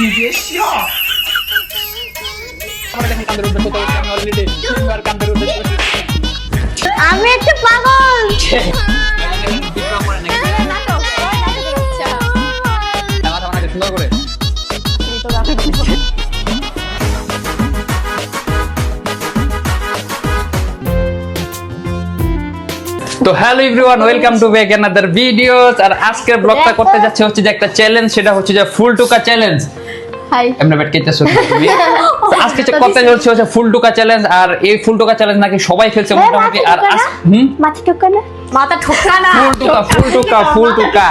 你别笑。আমার দেখেন কান্দের উদ্দেশ্য তো আমি অলরেডি তিনবার কান্দের উদ্দেশ্য আমি একটা পাগল মাথা মাথা সুন্দর করে তো hello everyone welcome to back another videos আর আজকের ব্লগটা করতে যাচ্ছে হচ্ছে যে একটা চ্যালেঞ্জ সেটা হচ্ছে যে ফুল টুকা চ্যালেঞ্জ হাই এমনি তুমি আজকে যে যাচ্ছে হচ্ছে ফুল টুকা চ্যালেঞ্জ আর এই ফুল টুকা চ্যালেঞ্জ নাকি সবাই খেলছে মোটামুটি আর হুম? মাথা না? মাথা ঠোকা না। ফুল টুকা ফুল টুকা ফুল টুকা।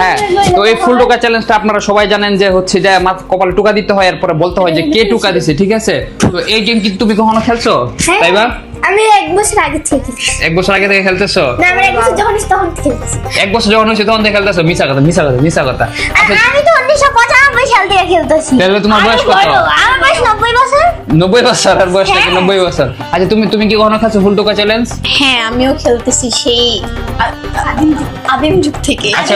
হ্যাঁ তো এই ফুল টুকা চ্যালেঞ্জটা আপনারা সবাই জানেন যে হচ্ছে যে মাথা কপালে টুকা দিতে হয় এরপরে বলতে হয় যে কে টুকা দিছে ঠিক আছে? তো এই গেম কিন্তু তুমি কখনো খেলছো? হ্যাঁ। তাই বা আমি এক বছর আগে থেকে এক বছর আগে থেকে খেলতেছো? না আমি এক বছর যখন তখন খেলতেছি। এক বছর যখন হয়েছে তখন থেকে খেলতেছো? মিশা কথা মিশা কথা মিশা কথা। আমি তো উনিশশো পঁচানব্বই সাল থেকে খেলতেছি। তাহলে তোমার বয়স কত? আমার বয়স নব্বই বছর। নব্বই বছর আর বয়স নাকি হ্যাঁ। নব্বই বছর? আচ্ছা তুমি তুমি কি কখনো খেলছো ফুল টুকা চ্যালেঞ্জ হ্যাঁ আমিও খেলতেছি সেই আদিম যুগ- থেকে। আচ্ছা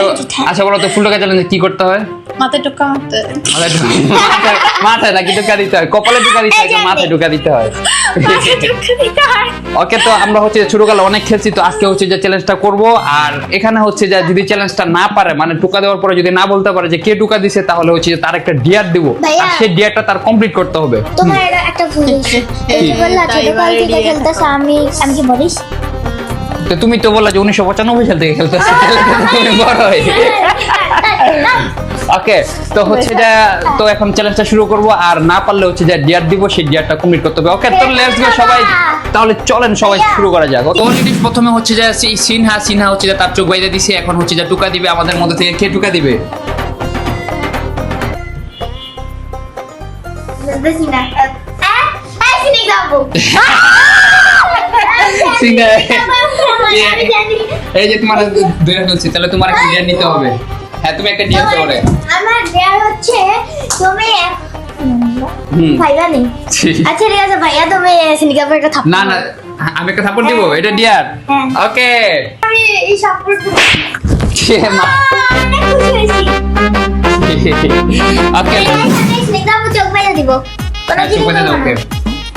আচ্ছা বলো তো ফুল টুকা চ্যালেঞ্জে কি করতে হয়? মাথা টোকা মারতে মাথায় ঢুকা- মাথায়- মাথায় নাকি টুকা দিতে হয়? কপালে টুকা দিতে হয়। মাথায় টুকা দিতে হয়? হয়। ওকে তো আমরা হচ্ছে ছোটকালে অনেক খেলছি তো আজকে হচ্ছে যে চ্যালেঞ্জটা করব। আর এখানে হচ্ছে যে যদি চ্যালেঞ্জটা না পারে মানে টুকা দেওয়ার পরে যদি না বলতে পারে যে কে টুকা দিছে তাহলে হচ্ছে যে তার একটা ডিয়ার দিব। আর সেই ডিয়ারটা তার কমপ্লিট করতে হবে। তোমার এটা একটা ভুল হয়েছে। এই বললা ছোটকাল থেকে খেলতেছ আমি আমি কি বলিস? তো তুমি তো বললা যে উনিশশো পঁচানব্বই সাল থেকে খেলতেছো তাহলে তো তুমি বড় হয়ে। ওকে তো হচ্ছে যে তো এখন চ্যালেঞ্জটা শুরু করব আর না পারলে হচ্ছে যে ডিয়ার দিব সেই ডিয়ারটা কমপ্লিট করতে হবে। ওকে তো লেটস গো সবাই তাহলে চলেন সবাই শুরু করা যাক। তো অলরেডি প্রথমে হচ্ছে যে সি- সিনহা সিনহা হচ্ছে যে তার চোখ বাইরে দিছে এখন হচ্ছে যে টুকা দিবে আমাদের মধ্যে থেকে কে টুকা দিবে? এই যে তোমার ধরে ফেলছি তাহলে তোমার একটা ডিয়ার নিতে হবে। হ্যাঁ তুমি একটা ডিয়ার করে আমার দেয়ার হচ্ছে তুমি ভাইয়া নেই। আচ্ছা ঠিক আছে ভাইয়া তুমি সিনিকাপে একটা থাপ না না আমি একটা সাপোর্ট দিব এটা ডিয়ার হ্যাঁ। ওকে আমি এই সাপোর্ট খুশি হয়েছি। ওকে সিনিকাপে চোখ দিব। কোনো হ্যাঁ, জিনিস বাইরে দাও, করব না। okay.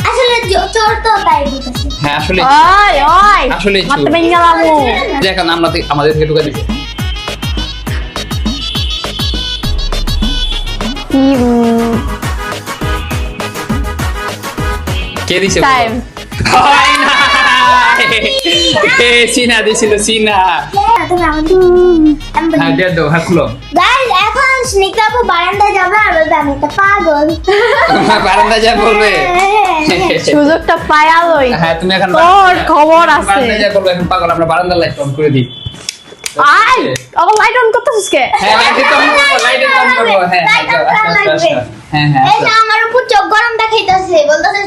আসলে চোর তো তাই হ্যাঁ আসলে ওই ওই। আসলেই মাথা ভেঙে গেলামু দেখেন আমরা তো- আমাদের থেকে টুকা দিবে কি কে দিছে টাইম হয় না। সিনা দিছিল সিনা। হ্যাঁ, হ্যাঁ এখন স্নিগ্ধাপু বারান্দায় যাবে আর আমি একটা পাগল। বারান্দা যা বলবে। সুযোগটা পায়ালই হ্যাঁ তুমি এখন খবর আছে। বারান্দা যা বলবে এখন পাগল আমরা বারান্দা লাইট অন করে দিই। আই আবার লাইট অন করতেছিস কে? হ্যাঁ লাইট অন করব লাইট অন করব। হ্যাঁ হ্যাঁ, on আস্তে, করা লাগবে। হ্যাঁ হ্যাঁ এই যে আমার উপর চোখ গরম দেখাইতেছে বলতেছে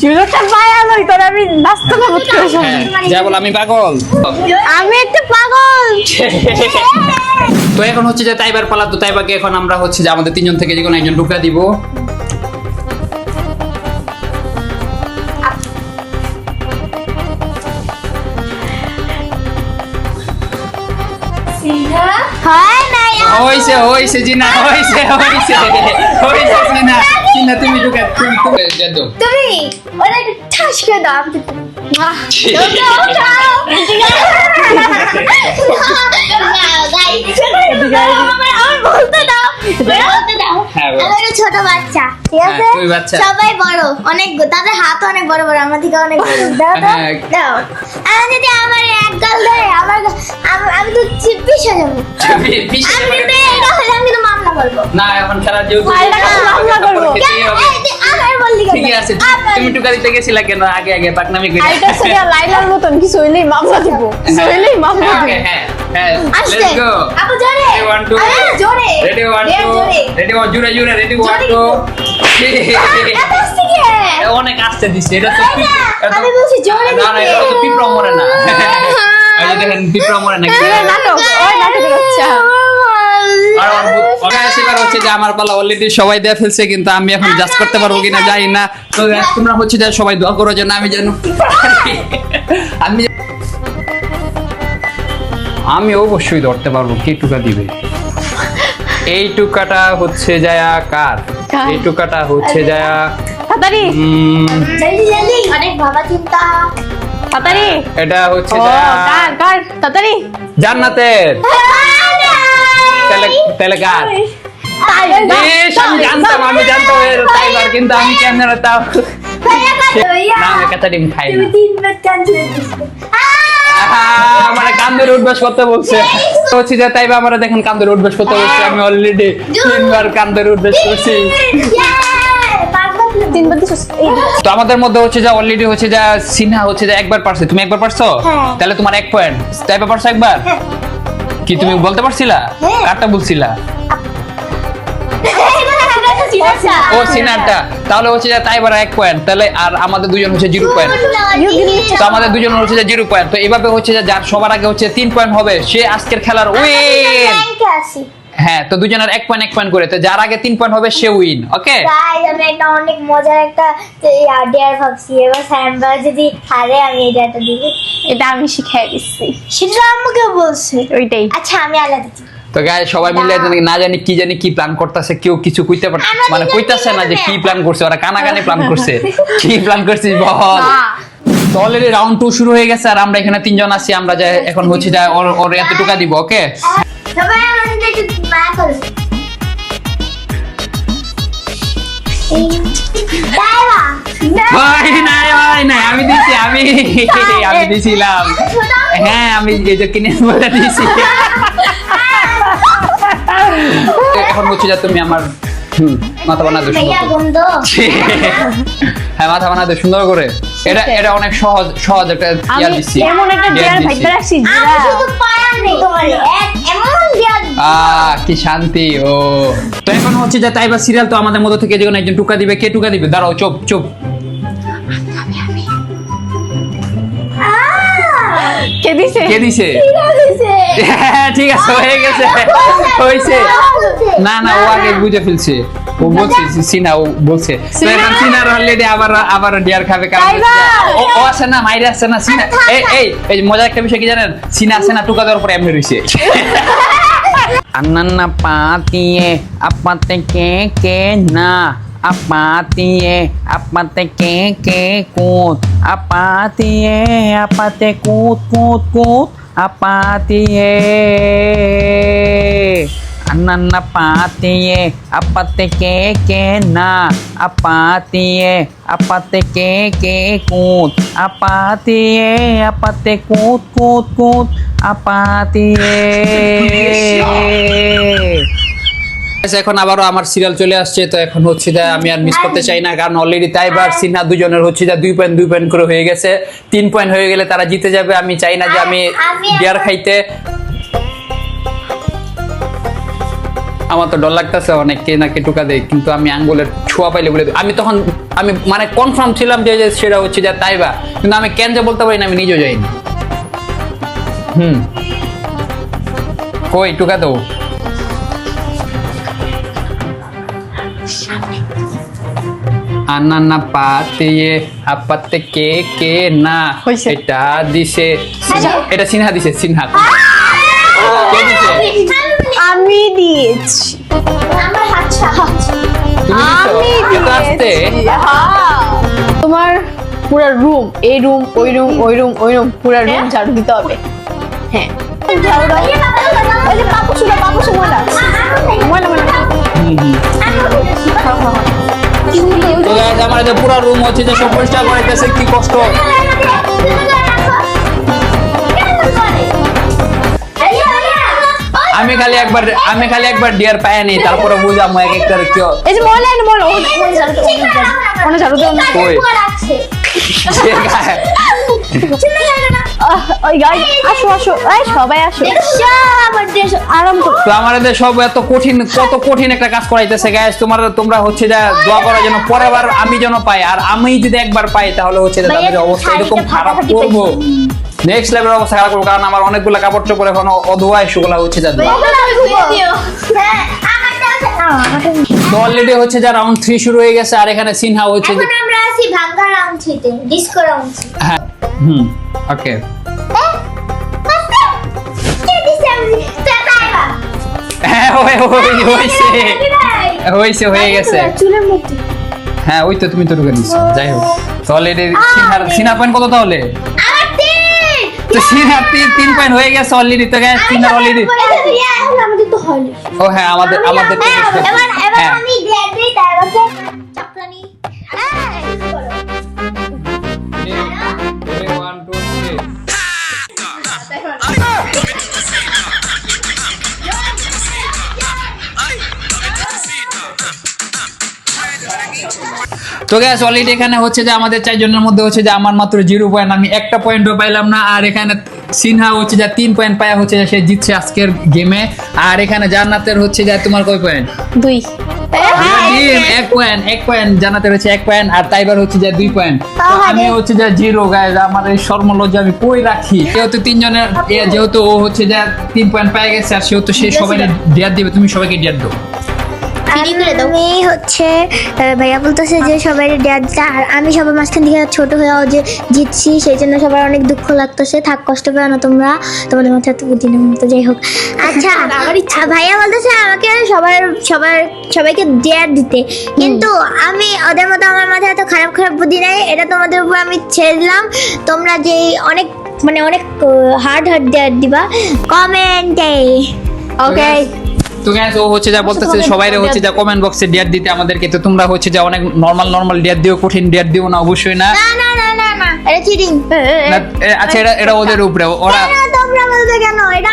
সুযোগটা পায়ালই তোর আমি নাস্তা না বুঝতে হ্যাঁ, যা বল আমি পাগল। আমি একটা পাগল। তো এখন হচ্ছে যে তাইবার পালা তো তাইবাকে এখন আমরা হচ্ছে যে আমাদের তিনজন থেকে যে কোনো একজন ঢুকা দিব। হইছে হইছে জিনা হইছে হইছে হইছে জিনা জিনা তুমি ঢুকা তুমি তুমি দাও তুমি ওরা ঠাস করে দাও আমি বলতে দাও হ্যাঁ, ছোট বাচ্চা ঠিক আছে? হ্যাঁ, বাচ্চা। সবাই বড় অনেক তাদের হাত অনেক বড় বড় আমার থেকে অনেক বড়। দাও দাও হ্যাঁ। আমি যদি আমার এক গাল দেয় আমার আমি- তো চিপিস হয়ে যাব। আমি কিন্তু এটা হলে আমি কিন্তু মামলা করব। না এখন খেলার যেহেতু মামলা করব। ঠিকই আছে তুমি টুকা গেছিলা কেন? আগে আগে পাকনামি করে। আইটা সেটা লাইলার মতন কিছু হইলেই মামলা দিব। কিছু মামলা দিব। হ্যাঁ হ্যাঁ হ্যাঁ লেটস গো আপু জোরে। Ready, one, two. আরে জোরে ready one two ready one জুড়ে জুড়ে রেডি ওয়ান টু? অনেক আসতে দিছে এটা তো আমি বলছি জোরে না না এটা তো পিঁপড়া মরে না। দেখেন পিঁপড়া মরে না এ, নাটক ওই নাটকের বাচ্চা। হচ্ছে যে আমার পালা অলরেডি সবাই দেয়া ফেলছে কিন্তু আমি এখন জাজ করতে পারব কিনা জানি না। তো তোমরা হচ্ছে যে সবাই দোয়া করো যেন আমি যেন আমি আমি অবশ্যই ধরতে পারব কে টুকা দিবে? এই টুকাটা হচ্ছে যায়া কার? এই টুকাটা হচ্ছে যায়া তাড়াতাড়ি জলদি জলদি অনেক ভাবা চিন্তা। তাড়াতাড়ি এটা হচ্ছে যায়া কার কার? তাড়াতাড়ি জান্নাতের। তাহলে তাহলে কার? আমি জানতাম আমি জানতাম এর কিন্তু আমি কেন তাও না আমি কাঁচা ডিম খাই না। আমার কান্দরে উঠবাস করতে বলছে। হচ্ছে যে তাই আমরা দেখেন কান্দরে উঠবাস করতে বলছে। আমি অলরেডি তিনবার কান্দরে উঠবাস করছি। তো আমাদের মধ্যে হচ্ছে যে অলরেডি হচ্ছে যা সিনহা হচ্ছে যে একবার পারছে। তুমি একবার পারছ? হ্যাঁ। তাহলে তোমার এক পয়েন্ট তাই পারছ একবার? কি তুমি বলতে পারছিলা? হ্যাঁ। কারটা বলছিলা? ও সিনারটা। তাহলে হচ্ছে যে তাই এক পয়েন্ট তাহলে আর আমাদের দুজন হচ্ছে জিরো পয়েন্ট তো আমাদের দুজন হচ্ছে যে জিরো পয়েন্ট তো এইভাবে হচ্ছে যে যার সবার আগে হচ্ছে তিন পয়েন্ট হবে সে আজকের খেলার উইন হ্যাঁ তো দুজনের এক পয়েন্ট এক পয়েন্ট করে। তো যার আগে তিন পয়েন্ট হবে সে উইন ওকে আমি একটা অনেক মজার একটা ডেয়ার ভাবছি। এবার স্যাম্বার যদি হারে আমি ডেয়ারটা দিব। এটা আমি শিখাই দিচ্ছি। সেটা আমাকে বলছে। ওইটাই। আচ্ছা আমি আলাদা তো গায়ে সবাই মিলে না। জানি কি জানি কি প্ল্যান করতেছে কেউ কিছু কইতে পার মানে কইতাছে না যে কি প্ল্যান করছে ওরা কানাকানি প্ল্যান করছে। কি প্ল্যান করছিস বল। তো অলরেডি রাউন্ড টু শুরু হয়ে গেছে আর আমরা এখানে তিনজন আছি আমরা যে এখন হচ্ছে যে ওর ওর এত টাকা দিব ওকে আমি দিছি আমি আমি দিছিলাম। হ্যাঁ আমি এই যে কিনে বলে দিছি। এখন হচ্ছে যে তুমি আমার মাথা বানা দো সুন্দর ভাইয়া করে। বন্ধ। হ্যাঁ মাথা সুন্দর করে। এটা এটা অনেক সহজ সহজ একটা দিচ্ছি এমন একটা Dare ডেয়ার দিচ্ছি। ভাইতে রাখছি আমি শুধু পায়ার নেই তোমার এক এমন দেয়ার আহ কি শান্তি ও। তো এখন হচ্ছে যে তাইবা সিরিয়াল তো আমাদের মধ্যে থেকে যে কোনো একজন টুকা দিবে কে টুকা দিবে? দাঁড়াও চুপ চুপ। কে দিছে কে দিছে ঠিক আছে হয়ে গেছে। হয়েছে। না না ও আগে বুঝে ফেলছে। ও বলছে সিনা ও বলছে। তো এখন সিনার অলরেডি আবার আবার ডিয়ার খাবে কারণ! ও ও আসে না মাইরে আসে না সিনা এই এই এই মজার একটা বিষয় কি জানেন? সিনা আসে না টুকা দেওয়ার পরে এমনি রইছে। আন্নান্না পাতিয়ে আপাতে কে কে না। আপাতিয়ে আপাতে কে কে কুত আপাতিয়ে আপাতে কুত কুত কুত আপাতিয়ে আন্নান্না পাতিয়ে আপাতে কে কে না আপাতিয়ে আপাতে কে কে কুত আপাতিয়ে আপাতে কুত কুত কুত আপাতিয়ে এখন আবারও আমার সিরিয়াল চলে আসছে তো এখন হচ্ছে যে আমি আর মিস করতে চাই না কারণ অলরেডি তাই তাইবার সিনহা দুজনের হচ্ছে যে দুই পয়েন্ট দুই পয়েন্ট করে হয়ে গেছে। তিন পয়েন্ট হয়ে গেলে তারা জিতে যাবে আমি চাই না যে আমি বিয়ার খাইতে। আমার তো ডর লাগতেছে অনেক কে না কে টুকা দেয় কিন্তু আমি আঙ্গুলের ছোঁয়া পাইলে বলে আমি তখন আমি মানে কনফার্ম ছিলাম যে যে সেটা হচ্ছে যে তাইবা কিন্তু আমি কেন যে বলতে পারি না আমি নিজেও যাইনি। হুম। কই টুকা দেবো আনানা পাতিয়ে আপাতে কে কে না হইছে। এটা দিছে এটা সিনহা দিছে সিনহা আমি দিয়েছি আমার হাত আমি দিছো এত আস্তে দিয়েছি হ্যাঁ। তোমার পুরো রুম এই রুম ওই রুম ওই রুম ওই রুম পুরো রুম ঝাড়ু দিতে হবে হ্যাঁ ঝাড়ু দাও আমার রুম হচ্ছে যে সব পরিষ্কার করাইতেছে কি কষ্ট? আমি খালি একবার আমি খালি একবার ডিয়ার পায় নি তারপরে বুঝাম এক একটার কি এই যে মনে এনে মনে ওখানে ঝাড়ু দাও কই? আসো আসো। এই সবাই আসো। আরাম করো। তো আমাদের সব এত কঠিন কত কঠিন একটা কাজ করাইতেছে গাইস তোমার তোমরা হচ্ছে যে দোয়া করার জন্য পরের বার আমি যেন পাই আর আমি যদি একবার পাই তাহলে হচ্ছে যে তাদের অবস্থা এরকম খারাপ করব। নেক্সট লেভেলের অবস্থা খারাপ করব কারণ আমার অনেকগুলো কাপড় চোপড় এখন অধোয়া সেগুলো হচ্ছে যাবে তো অলরেডি হচ্ছে যে রাউন্ড থ্রি শুরু হয়ে গেছে আর এখানে সিনহা হচ্ছে যে আমরা আছি ভাঙ্গা রাউন্ড থ্রিতে ডিস্কো রাউন্ড হ্যাঁ হুম ওকে হ্যাঁ হয়ে- হয়ে- হয়েছে হয়েছে হয়ে গেছে। হ্যাঁ ওই তো তুমি তো ঢুকে দিচ্ছ যাই হোক। তাহলে সিনা সিনহার পয়েন্ট কত তাহলে? তো সিনহার তিন তিন পয়েন্ট হয়ে গেছে অলরেডি তো সিনহার অলরেডি ও হ্যাঁ আমাদের আমাদের হ্যাঁ, তো গ্যাস অলরেডি এখানে হচ্ছে যে আমাদের চারজনের মধ্যে হচ্ছে যে আমার মাত্র জিরো পয়েন্ট আমি একটা পয়েন্টও পাইলাম না আর এখানে সিনহা হচ্ছে যে তিন পয়েন্ট পায়া হচ্ছে সে জিতছে আজকের গেমে আর এখানে জান্নাতের হচ্ছে যে তোমার কয় পয়েন্ট দুই। এক পয়েন্ট এক পয়েন্ট জানাতে রয়েছে এক পয়েন্ট আর তাইবার হচ্ছে যে দুই পয়েন্ট আমি হচ্ছে যে জিরো গাইজ আমার এই সর্বলজ্জা আমি কই রাখি? যেহেতু তিনজনের যেহেতু ও হচ্ছে যে তিন পয়েন্ট পাই গেছে আর সেহেতু সে সবাই ডিয়ার দিবে তুমি সবাইকে ডিয়ার দাও। আমি হচ্ছে ভাইয়া বলতেছে যে সবাই ড্যাড আর আমি সবার মাঝখান থেকে ছোট হয়েও যে জিতছি সেই জন্য সবার অনেক দুঃখ লাগতেছে। থাক কষ্ট পেও না তোমরা। তোমাদের মাথায় তো বুদ্ধি নেই তো যাই হোক। আচ্ছা ভাইয়া বলতেছে আমাকে সবার সবার সবাইকে ডেয়ার দিতে। কিন্তু আমি ওদের মতো আমার মাথায় এত খারাপ খারাপ বুদ্ধি নেই। এটা তোমাদের উপর আমি ছেড়ে দিলাম। তোমরা যে অনেক মানে অনেক হার্ড হার্ড ডেয়ার দিবা। কমেন্টে। ওকে তো গ্যাস ও হচ্ছে যা বলতেছে সবাই হচ্ছে যা কমেন্ট বক্সে ডিয়ার দিতে আমাদেরকে। তো তোমরা হচ্ছে যে অনেক নর্মাল নর্মাল ডিয়ার দিও কঠিন ডিয়ার দিও না অবশ্যই না। না না না না না এটা চিটিং আচ্ছা এটা এটা ওদের উপরে ওরা তোমরা বলতে কেন? এটা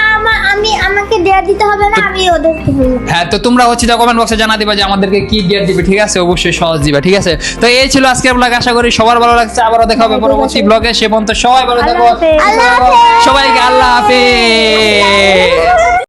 আমি আমাকে দেয়া দিতে হবে না আমি ওদেরকে হ্যাঁ তো তোমরা হচ্ছে যা কমেন্ট বক্সে জানা দিবা যে আমাদেরকে কি ডিয়ার দিবে ঠিক আছে? অবশ্যই সহজ দিবা ঠিক আছে? তো এই ছিল ব্লগ আশা করি সবার ভালো লাগছে। আবারও দেখা হবে পরবর্তী ব্লগে সে পর্যন্ত সবাই ভালো থাকো। সবাইকে আল্লাহ হাফেজ।